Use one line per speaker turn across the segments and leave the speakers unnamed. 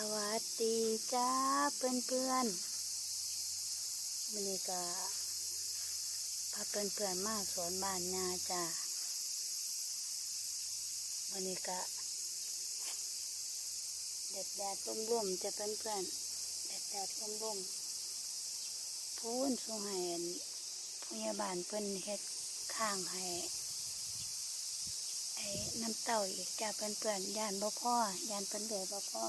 สวัสดีจ้าเพื่อนเพื่อนๆมันนี้ก็พาเพื่อนเพื่อนมาสวนบ้านนาจ้ามันนี้ก็แดดแดดร่มร่มจะเพื่อนเพื่อนแดดแดดร่มร่มพูนสูงห้อันพยาบาลเพิ่อนเฮ็ดข้างให้ไอ้น้ำเต้าอีกจ้าเพื่อนเพื่อนยานบ่พ่อยานเพิ่อนเลยบ่พ่อ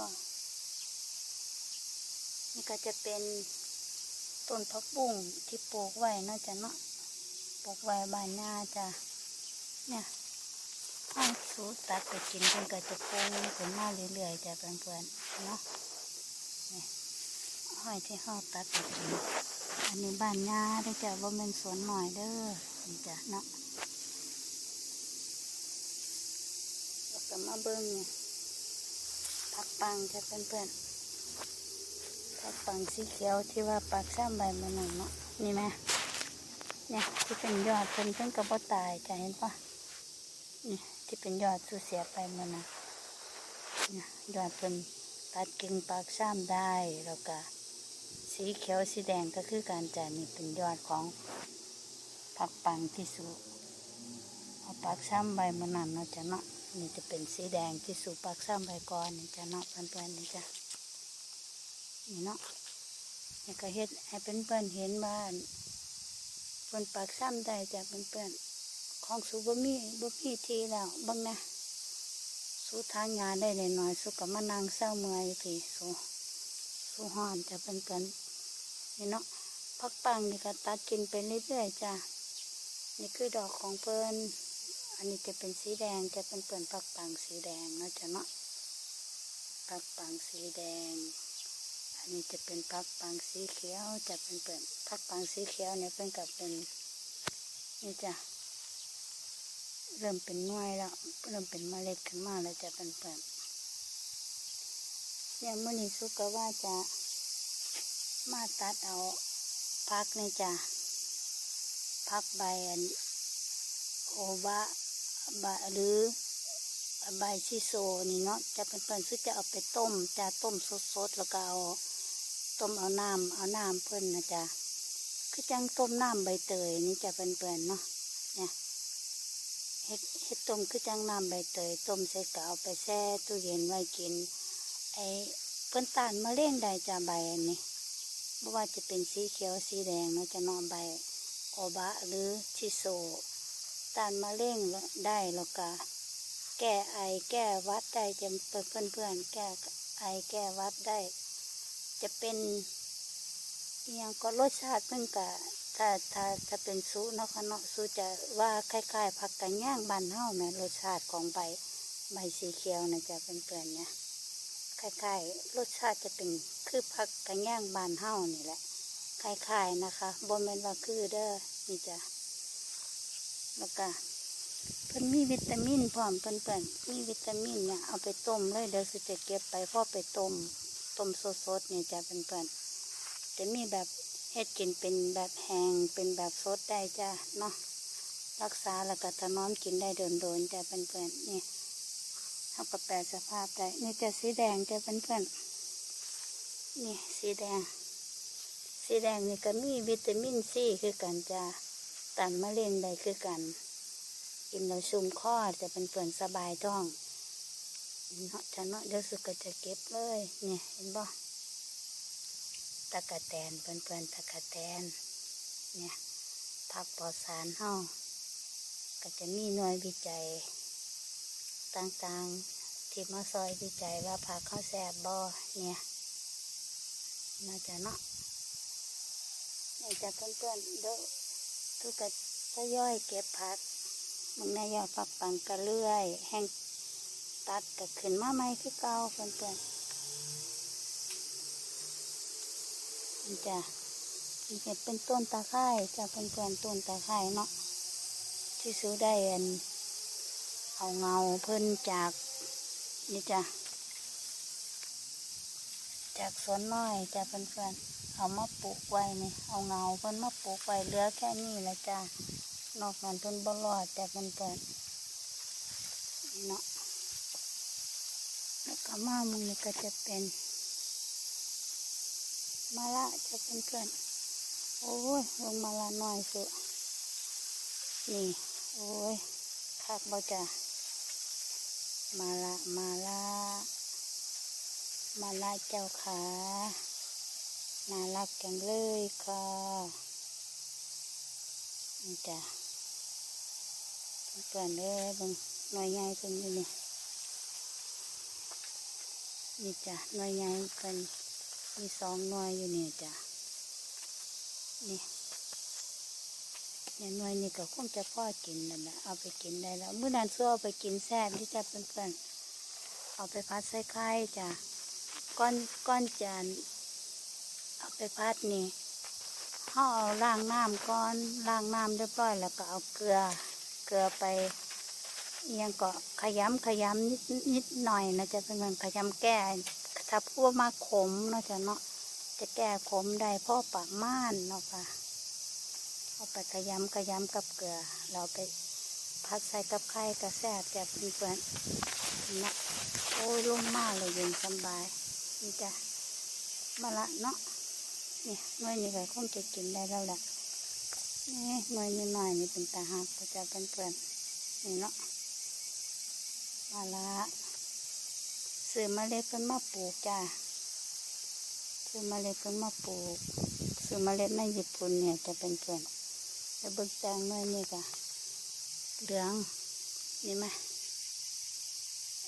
นี่ก็จะเป็นต้นพักบุ้งที่ปลูกไว้เนาจะเนาะปลูกไว้บานหน้าจ้ะเนี่ยห้องสูตัดไปกินเพิ่นก็จะปลูกขึ้นมาเรื่อยๆจ้ะเพื่อนๆเนาะนี่ห้อยที่ห้องตัดไปกินอันนี้บานหญ้าได้จ้ะว่ามันสวนหน่อยเด้อนี่จ้ะเนาะแล้วก็มาเบิ้งเนี่ยพักปังจ้ะเพื่อนๆ ผักปังสีเขียวที่ว่าปากซ้ำใบมันหนั่นเนาะนี่ไหมเนี่ยที่เป็นยอดเป็นเพิ่งกระบอตายจะเห็นปะนี่ที่เป็นยอดสูเสียไปมันนะเนี่ยยอดเป็นตัดกิ่งปากซ้ำได้แล้วก็สีเขียวสีแดงก็คือการจ่ายนี่เป็นยอดของผักปังที่สูเอาปากซ้ำใบมันนั่นเนาะจะเนาะนี่จะเป็นสีแดงที่สูปากซ้ำใบก่อนนี่จะเนาะเพื่อนๆนี่จ้ะ นี่เนาะนี่ก็เฮ็ดให้เป็นเพื่อนเห็นบ้านเพิ่นปากซ้ำได้จากเพื่อนๆของสูบมีบ่มีทีแล้วเบังนะสู้ทางงานได้หน่อยสู้กับมานั่งเศร้าเมื่อยพี่สู้สู้ห้อนจะเป็นเพื่อนนี่เนาะพักปังนี่ก็ตัดกินไปเรื่อยๆจ้ะนี่คือดอกของเพิ่นอันนี้จะเป็นสีแดงจะเป็นเพื่อนพักปังสีแดงนะจ้ะเนาะพักปังสีแดง นนี้จะเป็นพักปังสีเขียวจะเป็นเปิดพักปังสีเขียวเนี่ยเป็นกับเป็นนี่จ้ะเริ่มเป็นน่วยแล้วเริ่มเป็นเมล็ดขึ้นมาแล้วจะเป็นเปิดเนี่ยมื่อนี้สุกว่าจะมาตัดเอาพักนี่จ้ะพักใบอันโอบะบะหรือใบชิโซนี่เนาะจะเป็นเพิ่นซึ่งจะเอาไปต้มจะต้มสดๆแล้วก็เอา ต้มเอาน้ำเอาน้ำเพิ่อนนะจ๊ะคือจังต้มน้ำใบเตยนี่จะเป็นเพิ่นเนาะเนี่ยเฮ็ดเฮ็ดต้มคือจังน้ำใบเตยต้มเสร็จก็เอาไปแช่ตู้เย็นไว้กินไอ้เพิ่อนตานมะเร็งได้จ้ะใบอันนี้ไม่ว่าจะเป็นสีเขียวสีแดงเนาะจะนอนใบโอบะหรือชิโซตานมะเร็งได้แล้วก็แก้ไอแก้วัดได้จะเพื่อนเพื่อนแก้ไอแก้วัดได้ จะเป็นอหยังก็รสชาติมันกะถ้าถ้าถ้าเป็นสูเนาะค่ะเนาะสูจะว่าคล้ายๆผักกระย่างบานเฮาแหม่รสชาติของใบใบสีเขียวนะจะเป็นเพื่อนๆเนี่ยคล้ายๆรสชาติจะเป็นคือผักกระย่างบานเฮานี่แหละคล้ายๆนะคะบ่แม่นว่าคือเด้อนี่จ้ะแล้วก็เพิ่นมีวิตามินพร้อมเพิ่นเพิ่นมีวิตามินเนี่ยเอาไปต้มเลยเดี๋ยวสิจะเก็บไปพ่อไปต้ม ต้มสดๆเนี่ยจะเป็นเพิ่อนจะมีแบบเฮ็ดกินเป็นแบบแห้งเป็นแบบสดได้จ้ะเนาะรักษาแล้วก็ถนอมกินได้โดนๆจะเป็นเพิ่อนนี่เอากระแปลสภาพได้นี่จะสีแดงจะเป็นเพิ่อนนี่สีแดง สีแดงนี่ก็มีวิตามินซีคือกันจ้ะต้านมะเร็งได้คือกันกินแล้วชุ่มคอจะเป็นเปื่อนสบายท้อง เนาะจะเนาะเดี๋ยวสุกก็จะเก็บเลยเนี่ยเห็นบ่ตะกะแตนเปื่อนเปื่อนๆตะกะแตนเนี่ยผักปลอดสารเฮาก็จะมีหน่วยวิจัย ต่างๆ ที่มาซอยวิจัยว่าผักข้าวแซ่บบ่เนี่ยน่าจะเนาะเนี่ยจะเพื่อนๆเดี๋ยวทุกกะจะย่อยเก็บผักมึงนายยอดปักปังกระเลื่อย แห้ง ตัดก็ขึ้นมาใหม่คือเก่าเพื่อนเพื่อนๆจ้ะนี่จะเป็นต้นตะไคร้จ้ะเพื่อนเพื่อนๆต้นตะไคร้เนาะที่ซื้อได้อันเอาเงาเพิ่นจากนี่จ้ะจากสวนน้อยจ้ะเพื่อนเพื่อนๆเอามาปลูกไว้นี่เอาเงาเพิ่นมาปลูกไว้เหลือแค่นี้ละจ้ะนอกนั้นเพิ่นบ่รอดแต่เพิ่นเปิดนี่เนาะ ก็มามึงนี่ก็จะเป็นมาละจะเป็นเพื่อนโอ้ยลงมาละหน่อยสุนี่ โอ้ยคักบ่จ้ะมาละมาละมาละเจ้าขาน่ารักจังเลยค่ะนี่จ้ะเพื่อนเลยบิ่งหน่อยใหญ่เพิ่นอยู่นี่ นี่จ้ะหน่อยใหญ่เพิ่นมีสองหน่วยอยู่นี่จ้ะนี่เนี่ยหน่วยนี่ก็คงจะพ่อกินนั่นแหละเอาไปกินได้แล้วเมื่อนั้นซื้อเอาไปกินแซ่บที่จะเพื่อนๆเอาไปพัดใส่ไข่จ้ะก้อนก้อนจานเอาไปพัดนี่เขาเอาล้างน้ำก้อนล้างน้ำเรียบร้อยแล้วก็เอาเกลือเกลือไป ยังก็ขยำขยำนิดนิดหน่อยนะจะเป็นเหมือนขยำแก้ถ้าพูดมาขมเนาะจะเนาะจะแก้ขมได้พ่อปากม่านเนาะค่ะเอาไปขยำขยำกับเกลือ เราไปพัดใส่กับไข่กับแซ่บจะเป็นเพื่อนเนาะโอ้ยร่มมากเลยเย็นสบายนี่จ้ะมาละเนาะนี่หน่วยนี้ก็คงจะกินได้แล้วแหละนี่หน่วยนี้หน่อยนี่เป็นตาหักจะเพื่อนนี่เนาะ มาละซื้อเมล็ดเพิ่นมาปลูกจ้าซื้อเมล็ดเพิ่นมาปลูกซื้อเมล็ดในญี่ปุ่นเนี่ยจะเป็นเพื่อนแล้วเบิกแตงหน่อนี่ก็เหลืองนี่ไหม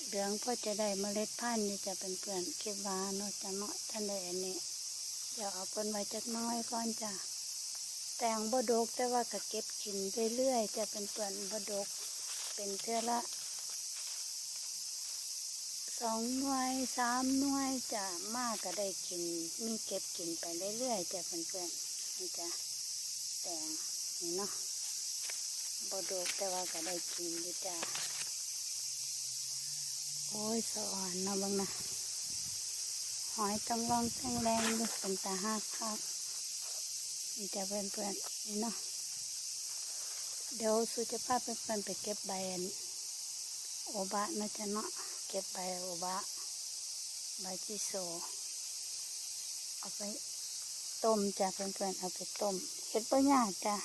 เหลืองก็จะได้เมล็ดพันธุ์นี่จะเป็นเพื่อนคิดว่านาจะเนาะท่านใดอันนี้เดี๋ยวเอาเพิ่นไว้จักน้อยก่อนจ้าแตงบดกแต่ว่าก็เก็บกินเรื่อยๆจะเป็นเพื่อนบดกเป็นเท่าละ สองหน่วยสามหน่วยจะมากก็ได้กินมีเก็บกินไปเรื่อยๆจะเพื่อนๆนี่จ้ะแตงนี่เนาะบดกแต่ว่าก็ได้กินอยู่จ้ะโอ้ยสะอ่อนนะบังนะหอยต้องลองต้องแรงดูเป็นตาหักคักนี่จะเพื่อนๆนี่เนาะเดี๋ยวสุจะพาเพื่อนๆไปเก็บใบอันโอบะนะจ๊ะเนาะ เก็บใบโอบะใบจิโซ เอาไปต้มจ้ะเพื่อนๆ เอาไปต้มเห็ดปัญญากจ้ะ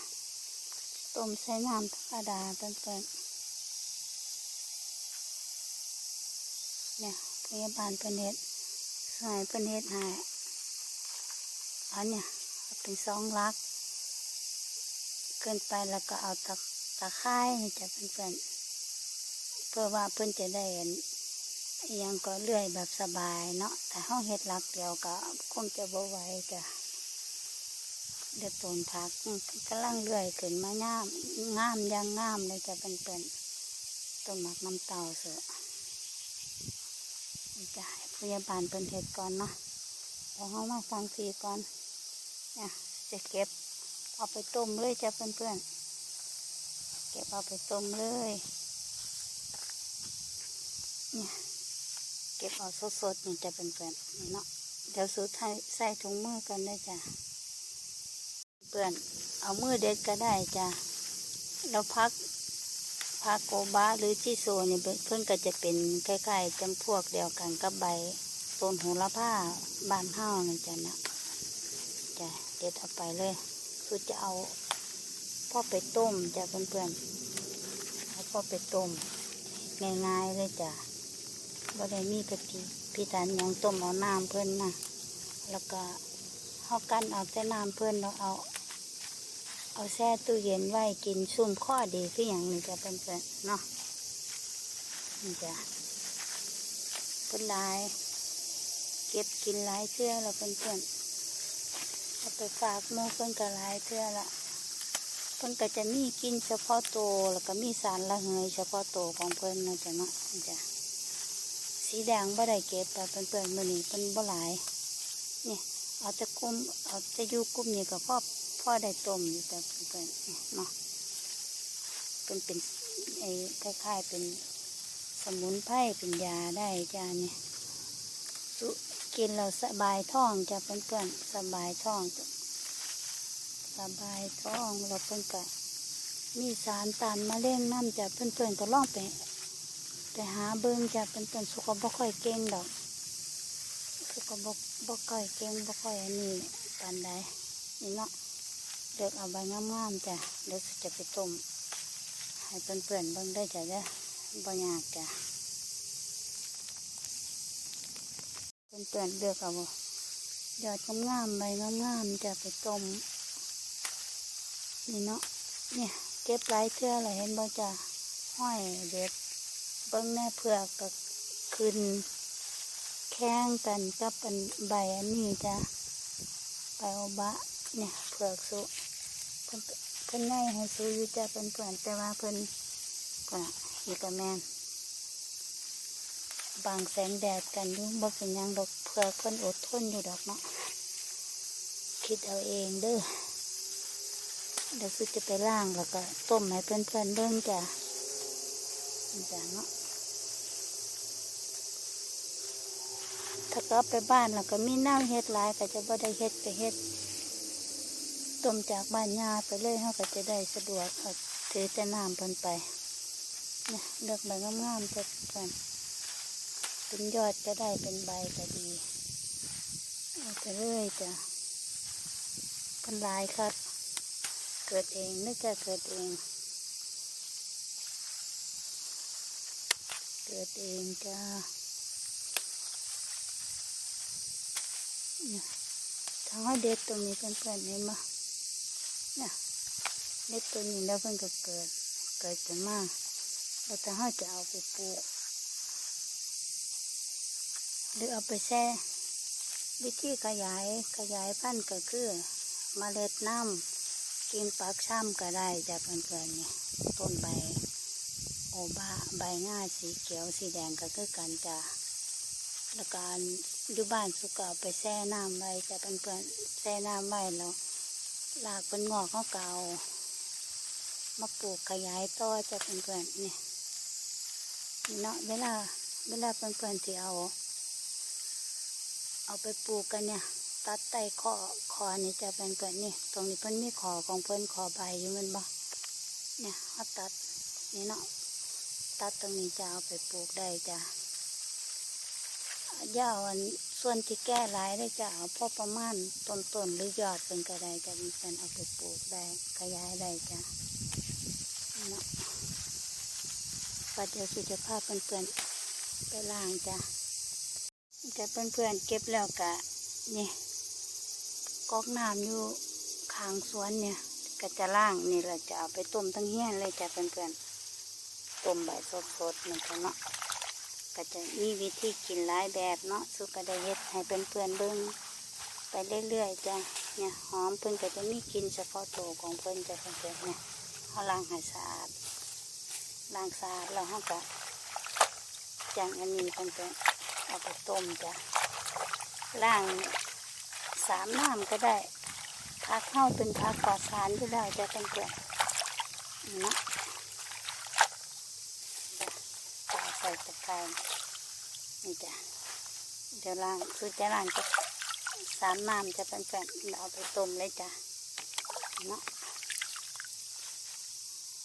ต้มใส่น้ำธรรมดาเพื่อนๆ เนี่ยพยาบาลเพื่อนเฮ็ดหายเพื่อนเฮ็ดหายอันเนี่ยเอาเป็นสองลัก เกินไปแล้วก็เอาตะตะไคร้จ้ะเพื่อนๆเพื่อว่าเพื่อนจะได้เห็น ยังก็เลื่อยแบบสบายเนาะแต่ห้องเห็ดหลักเดียวก็คงจะบ่ไหวจ้ะเดือดต้นผักกำลังเลื่อยขึ้นมางามงามยังง่ามเลยจะเป็นเป็นต้นหมักน้ำเต่าเสือจะให้พยาบาลเป็นเห็ดก่อนเนาะแล้วห้องมาฟังทีก่อนเนี่ยจะเก็บเอาไปต้มเลยจ้ะเพื่อนๆเก็บเอาไปต้มเลยเนี่ย เก็บเอาสดๆนี่จะเป็นเพื่อนนี่เนาะเดี๋ยวสุดท้ายใส่ถุงมือกันได้จ้ะเพื่อนเอามือเด็ดก็ได้จ้ะแล้วพักพักโกบาหรือจิโซนี่เพื่อนก็จะเป็นคล้ๆจำพวกเดียวกันกับใบต้นโหระพาบานห้าวนี่จ้ะนะจ้ะเด็ดเอาไปเลยสุดจะเอาพ่อไปต้มจ้ะเพื่อนๆเอาพ่อไปต้มง่ายๆเลยจ้ะ บ่ได้มีกะทิพี่ถันยังต้มเอาน้ำเพิ่นนะแล้วก็เฮากันเอาแต่น้ำเพิ่นแล้วเอา เอาแช่ตู้เย็นไว้กินซุ่มข้อดีคืออย่างนี้จะเป็นเพื่อนเนาะนี่จ้ะเพิ่นลายเก็บกินหลายเทื่อแล้วเพื่อนเอาไปฝากมูเพิ่นก็หลายเทื่อละเพิ่นก็จะมีกินเฉพาะตัวแล้วก็มีสารละเหยเฉพาะตัวของเพิ่นนะจ๊ะเนาะจ้ะ สีแดงบ่ได้เก็บแต่เปื่อนๆมือนี้เป็นบ่หลายเนี่ยเอาแต่กุ้มเอาแต่อยูกุ้มนี่ก็พ่อพ่อได้ต้มอยู่แต่เปื่อนๆเนาะเป็นเป็นไอ้คล้ายๆเป็นสมุนไพรเป็นยาได้จ้าเนี่ยสุกินเราสบายท้องจะเพื่อนๆสบายท้องสบายท้องเราเพิ่นก็มีสารตานมะเร็งน้ำจะเพื่อนๆก็ลองไป ไปหาเบิ่งจะเป็นต้นสุขบ่ค่อยเก่งดอก สุกบกบกค่อยเก่งบกค่อยอันนี้ปานใดนี่เนาะเลือกเอาใบงามๆจ้ะเดี๋ยวจะไปต้มให้เพื่อนๆเบิ่งได้จ้ะเด้อบ่ยากจ้ะเพื่อนๆเลือกเอายอดงามๆใบงามๆจะไปต้มนี่เนาะเนี่ยเก็บหลายเทื่อเลยเห็นบ่จ้ะห้อยเด็ด เบิ่งแน่เผือกก็ขึ้นแข่งกันกับอันใบอันนี้จ้ะใบอบะเนี่ยเผือกสุเพิ่นเพิ่นง่ายให้ซื้อยู่จ้ะเพิ่นเพื่อนแต่ว่าเพิ่นก็น่ะอีกกะแมนบางแสงแดดกันยู่บ่เป็นยังดอกเผือกเพิ่นอดทนอยู่ดอกเนาะคิดเอาเองเด้อเดี๋ยวซื้อจะไปล่างแล้วก็ต้มให้เพื่อนๆเบิ่งจ้ะ จ้ะเนาะถ้าก็ไปบ้านแล้วก็มีน้ำเฮ็ดหลายก็จะบ่ได้เฮ็ดก็เฮ็ดต้มจากบ้านยาไปเลยเฮาก็จะได้สะดวกเอาถือแต่น้ำเพิ่นไปเนี่ยเลือกใบงามๆจะกันเป็นยอดก็ได้เป็นใบก็ดีเอาไปเลยจ้ะเพิ่นลายครับ เกิดเองนึกจะเกิดเอง กิดเองจ้าเนี่ยถ้าว่าเด็ดตรงนี้เพื่อนๆเห็นไหมเนี่ยเด็ดตัวนี้แล้วเพื่อนก็เกิด เกิดจะมากแล้วถ้าเราจะเอาไปปลูกหรือเอาไปแช่วิธีขยายขยายพันธุ์ก็คือเมล็ดน้ำกินปากช่ำก็ได้จากเพื่อนๆเนี่ยต้นใบ โอบาใบง่าสีเขียวสีแดงก็คือกันจ้ะแล้วก็อันอยู่บ้านสุกก็เอาไปแช่น้ำไว้จะเป็นเพื่อนแช่น้ำไว้แล้วลากเป็นงอกเขาเก่ามาปลูกขยายต่อจะเป็นเพื่อนนี่เนาะเวลาเวลาเป็นเพื่อนที่เอา เอาไปปลูกกันเนี่ย ตัดไตคอคอนี่จะเป็นเพื่อนนี่ตรงนี้เพิ่นมีขอของเพิ่นขอใบอยู่แมันบ่เนี่ยเขาตัดนี่เนาะ ตัดตรงนี้จะเอาไปปลูกได้จ้ะยาวอันส่วนที่แก้หลายได้จะเอาพ่อประมาณต้นต้นหรือยอดเป็นก็ได้จะมีการเอาไปปลูกได้ขยายได้จ้ะเนาะปัดเดี๋ยวสุจะพเพื่อนๆไปล้างจ้ะจะเพื่อนๆเก็บแล้วกะนี่ก๊อกน้ำอยู่ข้างสวนเนี่ยก็จะล่างนี่แหละจะเอาไปต้มทั้งเฮี้ยนเลยจ้ะเพื่อนๆ ต้มใบสดๆเหมือนกันเนาะก็จะมีวิธีกินหลายแบบเนาะสุกก็ได้เฮ็ดให้เพื่อนๆเบิ่งไปเรื่อยๆจ้ะเนี่ยหอมเพิ่นก็จะมีกินเฉพาะตัวของเพิ่นจะเพื่อนๆเนี่ยเขาล้างให้สะอาดล้างสะอาดแล้วเขาก็จังอันนี้เพื่อนๆเอาไปต้มจ้ะล้างสามน้ำก็ได้พักเข้าเป็นพักปลอดสารก็ได้จะเพื่อนเนาะ ป ลาใส่ตะไคร้นี่จ้ะเดี๋ยวล้างคือจะล้างจะสามน้ำจะเป็นแฟนๆเอาไปต้มเลยจ้ะเนาะ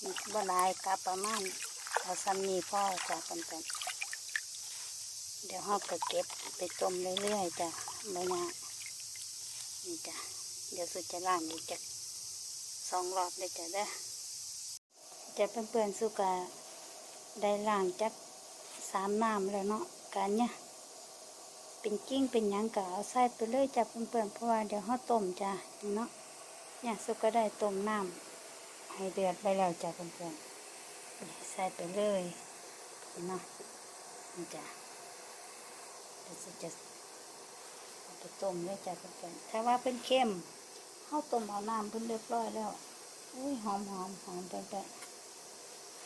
นี่บ่ลายกะประมาณเอาซ้ำนี้พ่อจ้ะเป็นแฟนๆเดี๋ยวเราก็เก็บไปต้มเรื่อยๆจ้ะไม่ยากนี่จ้ะเดี๋ยวสุดจะล้างอีกจ้ะสองรอบเลยจ้ะเด้อจะเป็นเพื่อนๆสุกาได้ล่างจัก สามน้ำแล้วเนาะการเนี่ยเป็นกิ้งเป็นยังกะเอาใส่ไปเลยจับเปื่อนๆเพราะว่าเดี๋ยวเขาต้มจ้ะเนาะเนี่ยสุกก็ได้ต้มน้ำให้เดือดไปแล้วจ้ะเพื่อนๆใส่ไปเลยเนาะนี่จ้ะเดี๋ยวสุกจะเปต้มเลยจ้ะเพื่อนๆถ้าว่าเป็นเค็มเขาต้มเอาน้ำเพิ่นเรียบร้อยแล้ว อุ้ยหอมหอมหอมเพื่อน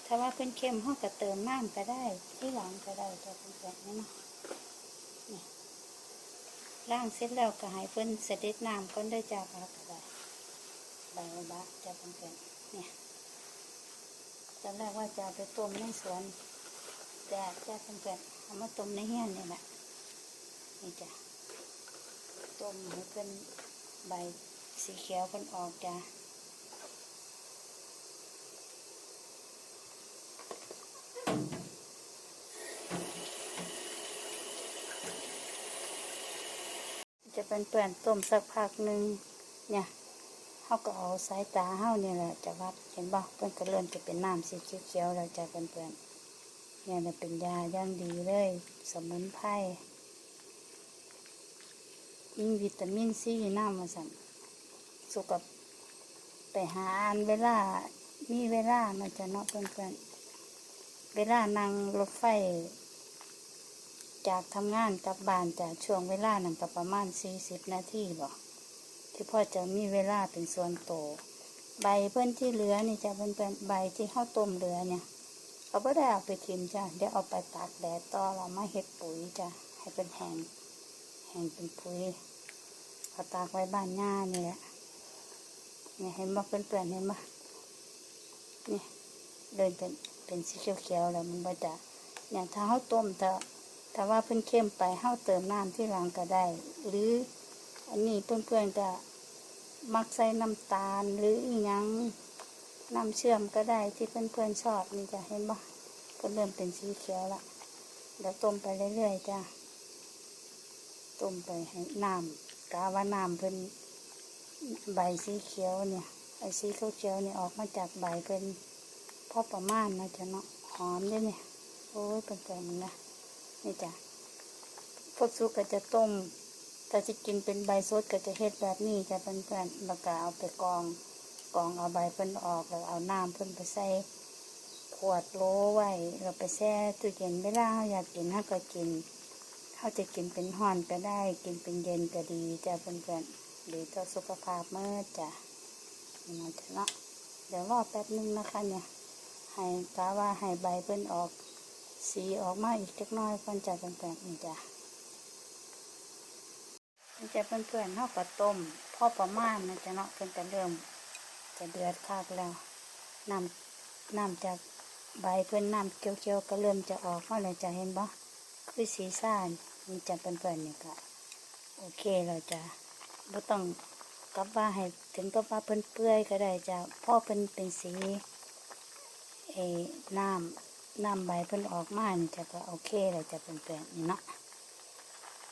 ถ้าว่าเป็นเค็มห้องก็เติมน้ำก็ได้ ที่หลังก็ได้จะเป็นแบบนี้เนาะนี่างเสร็จแล้วก็ให้เพิ่นเสด็จน้ำก่อนได้อจากพักก็ได้ใบโอบจะเป็นแบบเนี่ยตอนแรกว่าจะไปต้มในสวนแต่จะเป็นแบบเอามาต้มในเฮียนนี่แหละนี่จ้ะต้มให้เป็นใบสีเขียวเพิ่นออกจ้ะ เป็นเปื่อนต้มสักพักหนึ่งเนี่ยเขาก็เอาสายตาเขาเนี่ยแหละจะวัดเห็นบ่เพิ่นก็เริ่มจะเป็นน้ำสีเขียวๆแล้วจะเป็นเปื่อนเนี่ยน่ะเป็นยาย่างดีเลย สมุนไพรมีวิตามินซีน้ำมาสั่นสุกับไปหาอ่านเวลา มีเวลามันจะเนาะเพื่อนๆเวลานั่งรถไฟ จากทำงานกลับบ้านจากช่วงเวลานั่นก็ประมาณสี่สิบนาทีบ่ที่พ่อจะมีเวลาเป็นส่วนโตวใบเพื่อนที่เหลือนี่จะเป็นเป็นใบที่ข้าวต้มเหลือเนี่ยเขาไม่ได้เอาไปทิมจ้ะเดี๋ยวเอาไปตากแดดต่อเรามาเฮ็ดปุ๋ยจ้ะให้เป็นแห้งแห้งเป็นปุ๋ยเขาตากไว้บ้านหญ้านี่แหละเนี่ยเห็นบ่เพื่อนเห็นบ่นี่เดินเป็นเป็นสีเขียวๆแล้วมันบ่จะเนี่ยถ้าเขาต้มถ้า ถ้าว่าเพิ่นเข้มไปเฮาเติมน้ำที่หลังก็ได้ หรืออันนี้เพื่อนๆก็มักใส่น้ำตาลหรืออีหยังน้ำเชื่อมก็ได้ที่เพื่อนๆชอบนี่จะเห็นบ่เพิ่นเริ่มเป็นสีเขียวละเดี๋ยวต้มไปเรื่อยๆจ้ะต้มไปให้น้ำกาว่าน้ำเพิ่นใบสีเขียวเนี่ยไอ้สีเขียวเนี่ยออกมาจากใบเพิ่นพอประมาณนะจ๊ะเนาะหอมด้วยเนี่ยโอ้ยเป็นแต่มันนะ นี่จ้ะพวกซุปก็จะต้มถ้าจะกินเป็นใบสดก็จะเฮ็ดแบบนี้จะเป็นเพื่อนๆแล้วก็เอาไปกองกองเอาใบเพิ่นออกแล้วเอาน้ำเพิ่นไปใส่ขวดโหลไว้แล้วไปแช่ตู้เย็นเวลาเราอยากกินเราก็กินเขาจะกินเป็นห่อนก็ได้ กินเป็นเย็นก็ดีจ้ะเพื่อนๆดีต่อสุขภาพเมื่อจ้ะนี่นะจ๊ะเนาะเดี๋ยวรอแป๊บนึงนะคะเนี่ยให้กาว่าให้ใบเพิ่นออก สีออกมาอีกเล็กน้อยก่อนจะเป็นแปลงนี่จ้ะมันจะเปื่อนๆเท่ากับต้มพ่อประมาณนะจะเนาะเพิ่นจะเริ่มจะเดือดคักแล้วน้ำน้ำจากใบเพิ่นน้ำเขียวๆก็เริ่มจะออกมาเลยจะเห็นบ่คือสีซ่านมันจะเปื่อนๆนี่ก็โอเคเราจะไม่ต้องกับว่าให้ถึงกับว่าเพิ่นเปื่อยก็ได้จ้ะพ่อเพิ่นเป็นสีเออน้ำ นำใบเพิ่นออกมานี่จะก็โอเคเลยจะเป็นแปลงนี่เนาะ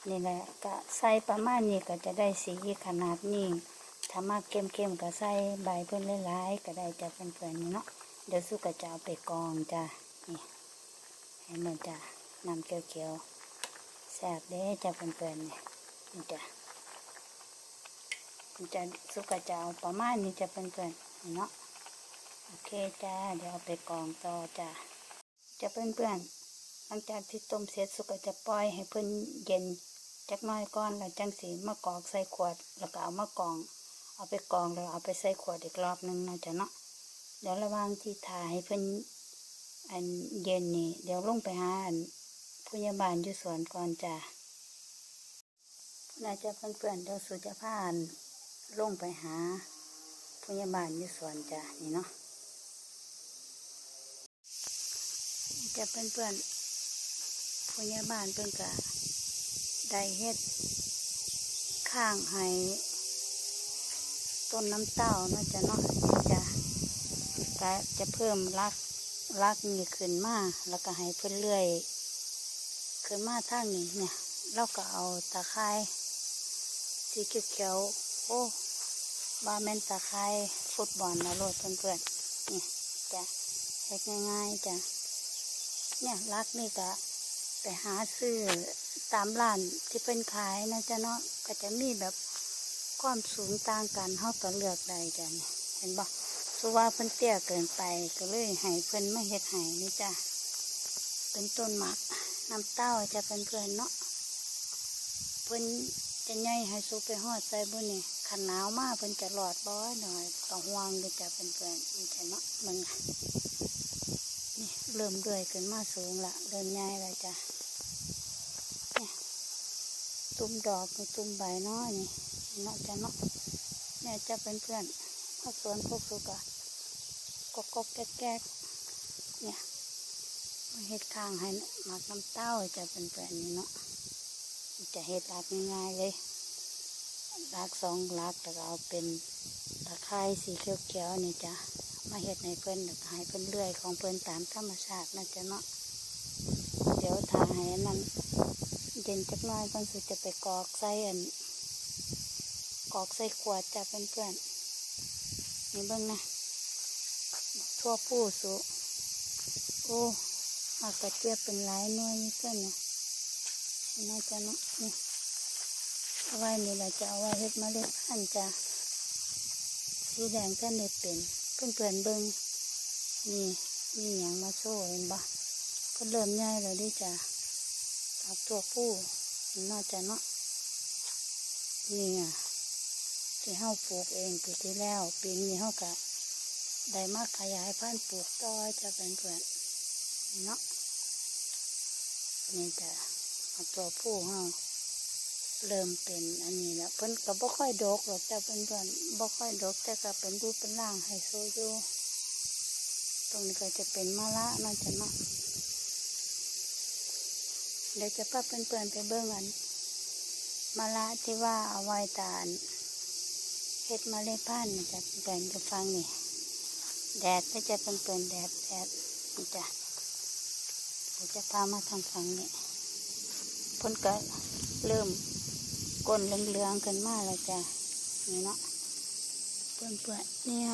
นี่แหละก็ใส่ประมาณนี้ก็จะได้สีขนาดนี้ถ้ามากเข้มๆก็ใส่ใบเพิ่นหลายๆก็ได้จะเป็นแปลงนี่เนาะเดี๋ยวสู้ก็จะเอาไปกองจ้ะนี่เห็นมันจะน้ำเขียวๆแซ่บเด้จะเป็นแปลงนี่นี่จ้ะจะสู้ก็จะเอาประมาณนี้จะเป็นแปลงนี่เนาะโอเคจ้า เดี๋ยวเอาไปกองต่อจ้ะ จะเพื่อนๆหลังจากที่ต้มเสร็จสุกก็จะปล่อยให้เพิ่อนเย็นจักน้อยก่อนแล้วจังสีมากรอกใส่ขวดแล้วก็เอามากรอง เอาไปกรองแล้วเอาไปใส่ขวดอีกรอบหนึงนะจ๊ะเนาะเดี๋ยวระว่างที่ถ่ายให้เพิ่อนอันเย็นนี่ เดี๋ยวลงไปหาอันพยาบาลอยู่สวนก่อนจ้ะน่าจะเพื่อนๆเดี๋ยวสุจะพานลงไปหาพยาบาลอยู่สวนจ้ะนี่เนาะ จะเพื่อนเพื่อนๆพยาบาลเพื่อนกะได้เฮ็ด ข้างให้ต้นน้ำเต้าเนาจะเนาะจะก็จะเพิ่มรักรักนี่ขึ้นมาแล้วก็ให้เพื่อนเลื่อยขึ้นมาทางนี้เนี่ยเราก็เอาตะไคร้สีเขียวๆโอ้บาแมนตะไคร้ฟุตบอลนะโลดเพื่อนๆนี่จะเฮ็ดง่ายๆจ้ะ เนี่ยรักนี่ก็ไปหาซื้อตามร้านที่เป็นขายนะจ๊ะเนาะก็จะมีแบบความสูงต่างกันเฮาก็เลือกได้จ้ะเนี่ยเห็นบ่สุว่าเพิ่นเตี้ยเกินไปก็เลยให้เพิ่นไม่เฮ็ดให้นี่จ้ะเป็นต้นหมักน้ำเต้าจะเป็นเพื่อนเนาะเพิ่นจะใหญ่ให้สุไปหอดใส่บุญนี่ขันหนาวมากเพิ่นจะหลอดบ่อหน่อยก็ห่วงเลยจะเป็นเพื่อนนี่จ้ะเนาะมึงอะ เริ่มเรื่อยขึ้นมาสูงละเริ่มใหญ่ล้วจ้ะเนี่ยตุ้มดอกตุ้มใบน้อยนี่เนาะจ้ะเนาะเนี่ยจะเป็นเพื่อนมาสวนพวกสุกะก็ก็แก๊กแก๊กเนี่ยเฮ็ดข้างให้หมักน้ำเต้าจะเป็นเพื่อนนี่เนาะจะเฮ็ดรากง่ายๆเลยรากสองรากแต่ก็เอาเป็นตะไคร้สีเขียวๆนี่จ้ะ มาเห็ดในเพิ่นแล้วก็ให้เพิ่นเลื่อยของเพิ่นตามธรรมชาตินะจ๊ะเนาะเดี๋ยวถ่ายอันนั้นเย็นจักหน้อยก่อนสุจะไปกรอกใส่อันกอกใส่ขวดจ้ะเพื่อนๆนี่เบิ่งนะทั่วผู้สุโอ้หากกระเจี๊ยบเป็นหลายน่วยนี่เพื่อนนะนี่น่าจะเนาะนี่เอาไว้นี่แหละจะเอาไว้เฮ็ดเมล็ดพันจ้ะสีแดงท่านได้เป็น เพื่อนเพื่นๆเบิ่งนี่มีหยังมาโซ่เห็นบ่เพิ่นเริ่มใหญ่แล้วดิจ้ะตักตัวผู้น่าจะเนาะนี่อะที่เฮาปลูกเองปีที่แล้ว ปีนี้เฮากะได้มากขยายพันธุ์ปลูกต่อจะเป็นเพื่อนเนาะนี่จ้ะเอาตัวผู้เฮา เริ่มเป็นอันนี้แล้วเพิ่นก็บ่ค่อยดกหรอกจ้ะเพื่อนบ่ค่อยดกแต่ก็เป็นรูปเป็นร่างให้โซอยู่ตรงนี้ก็จะเป็นมะละน่าจะเนาะเดี๋ยวจะพาเพื่อนๆไปเบิ่งอันมะละที่ว่าเอาไว้ตาลเฮ็ดเมล็ดพันธุ์จะเพื่อนๆจะฟังนี่แดดก็จะเป็นเปินแดดแดดนี่จ้ะเดี๋ยวจะพามาทางฝั่งนี้เพ่นก็เริ่ม ก้นเหลืองๆกันมาแล้วจ้ะนี่เนาะเปื่อนๆเนี่ย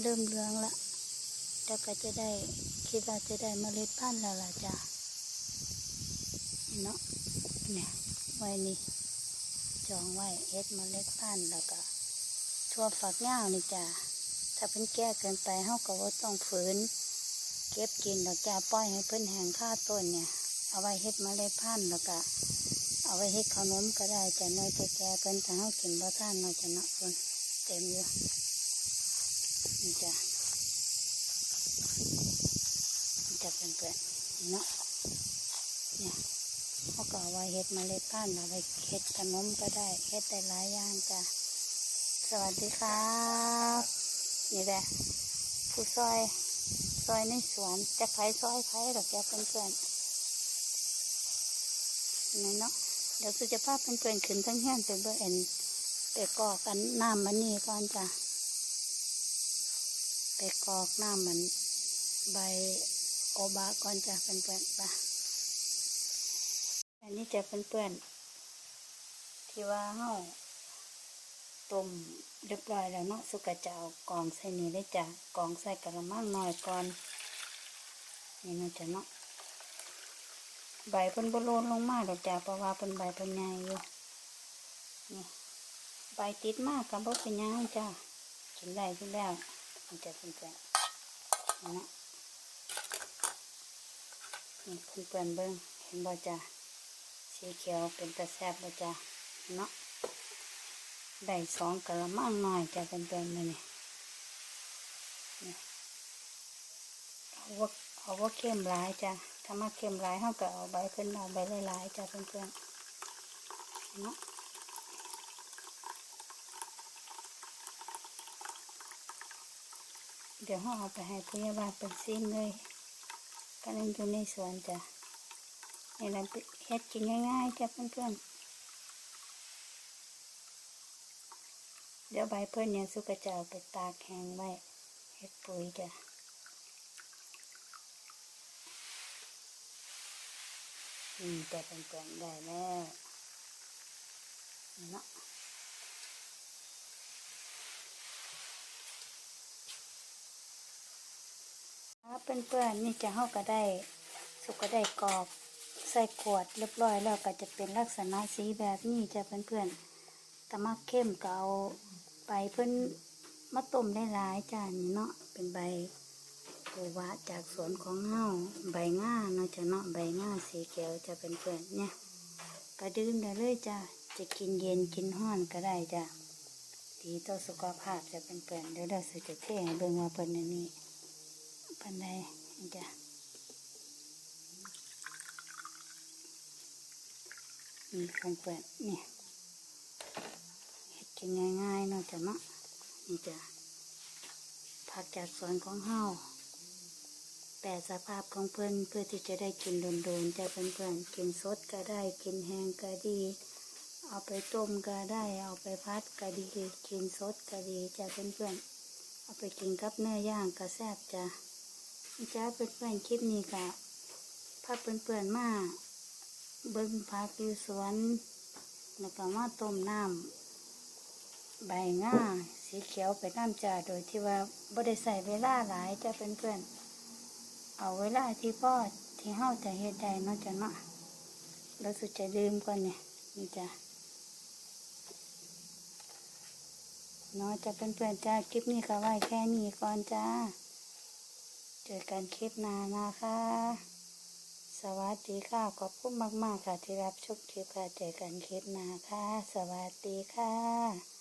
เริ่มเหลืองละแล้วก็จะได้คิดว่าจะได้เมล็ดพันธุ์แล้วล่ะจ้ะเนาะเนี่ยไว้นี่จองไว้เฮ็ดเมล็ดพันธุ์แล้วก็ทั่วฝักยาวนี่จ้ะถ้าเพิ่นแก่เกินไปเฮาก็บ่าต้องฝืน เก็บกินดอกจ้าปล่อยให้เพิ่นแห้งค่าต้นเนี่ย เอาไว้เฮ็ดเมล็ดพันธุ์แล้วก็ เอาไว้เฮ็ดขนมก็ได้จ้ะน้อยแก่เพิ่นถ้าเฮากินบ่ท่านเนาจะเนาะเพิ่นเต็มอยู่นี่จ้ะจะเป็นเปลือกเนาะเนี่ยเขาก็เอาไว้เฮ็ดเมล็ดพันธุ์เอาไว้เฮ็ดขนมก็ได้เฮ็ดได้หลายอย่างจ้ะสวัสดีครับนี่แหละผู้ซอยซอยในสวนจะไผซอยไผหรอกแกเพื่อนๆนี่เนาะ เดี๋ยวสุจะพาเพื่อนขึ้นทั้งแห้งไปเบอร์เอ็นไปกอกกันน้ำมันนี่ก่อนจ้ะไปกอกน้ำมันใบโอบาก่อนจะเป็นเพื่อนปะอันนี้จะเป็นเพื่อนที่ว่าเฮาต้มเรียบร้อยแล้วเนาะสุกจะเอากองใส่นี่เลยจ้ะกองใส่กระมังหน่อยก่อนนี่นะจ๊ะเนาะ ใบเพิ่นบ่โลนลงมาดอกจ้ะเพราะว่าเป็นใบเป็นใหญ่อยู่นี่ใบติดมากกับบ่เป็นหยังจ้ะกินได้อยู่แล้วนี่จะเป็นเพื่อนๆนี่เนาะนี่เพื่อนเบิ้งเห็นบ่จ้ะสีเขียวเป็นตะแซบบ่จ้ะเนาะได้สองกระมังหน่อยจ้ะเพื่อนๆมานี่นี่เอาว่าเอาว่าเข้มหลายจ้ะ ถ้ามาเข้มหลายเฮาก็เอาใบขึ้นเอาใบหลายๆจ้ะเพื่อนๆเนาะเดี๋ยวเฮาเอาไปให้ผู้ใหญ่บ้านเป็นซิมเลยก็นั่นอยู่ในสวนจ้ะนี่แหละเฮ็ดกินง่ายๆจ้ะเพื่อนๆเดี๋ยวใบเพื่อนเนี่ยสุกจะเอาไปตากแห้งไว้เฮ็ดปุ๋ยจ้ะ อืมแต่เป็นเปลือนๆได้แล้วนี่เนาะครับเพื่อนๆนี่จะเฮาก็ได้ สุกก็ได้กรอกใส่ขวดเรียบร้อยแล้วก็จะเป็นลักษณะสีแบบนี้จะเพื่อนๆแต่มักเข้มก็เอาไปเพิ่นมาต้มได้หลายจานี่เนาะเป็นใบ โอวะจากสวนของเฮาใบง่าเนาะจะเนาะใบง่าสีเขียวจะเป็นเพื่อนเนี่ยก็ดื่มได้เลยจ้ะจะกินเย็นกินห้อนก็ได้จ้ะดีต่อสุขภาพจะเป็นเพื่อนเดี๋ยวเราสิจะเทให้เบิ่งว่าเพิ่นอันนี้เพิ่นได้นี่จ้ะมีคนเปิดเนี่ยเห็ดกินง่ายๆเนาะจ้ะเนาะนี่จ้ะผักจากสวนของเฮา แปรสภาพของเพื่อนเพื่อที่จะได้กินโดนๆจะเพื่อนๆกินสดก็ได้กินแห้งก็ดี เอาไปต้มก็ได้ เอาไปพัดก็ดีกินสดก็ดีจะเพื่อนๆเอาไปกินกับเนื้อย่างก็แซ่บจ้ะจ้ะเพื่อนๆคลิปนี้ก็พาเพื่อนๆมาเบิ้งพักอยู่สวนแล้วก็มาต้มน้ใบง่าสีเขียวไปน้ำจ่าโดยที่ว่าบ่ได้ใส่เวลาหลายจะเป็นเพื่อนๆ เอาเวลาที่พ่อที่เฮาจะเฮ็ดได้เนาะจ้ะเนาะเราสุดจะดื่มก่อนเนี่ยนี่จ้ะเนาะจะเป็นเพื่อนจ้าคลิปนี้ก็ไว้แค่นี้ก่อนจ้าเจอกันคลิปหน้านะคะ สวัสดีค่ะ ขอบคุณมาก ๆ ค่ะที่รับชมคลิปค่ะเจอกันคลิปหน้าค่ะ สวัสดีค่ะ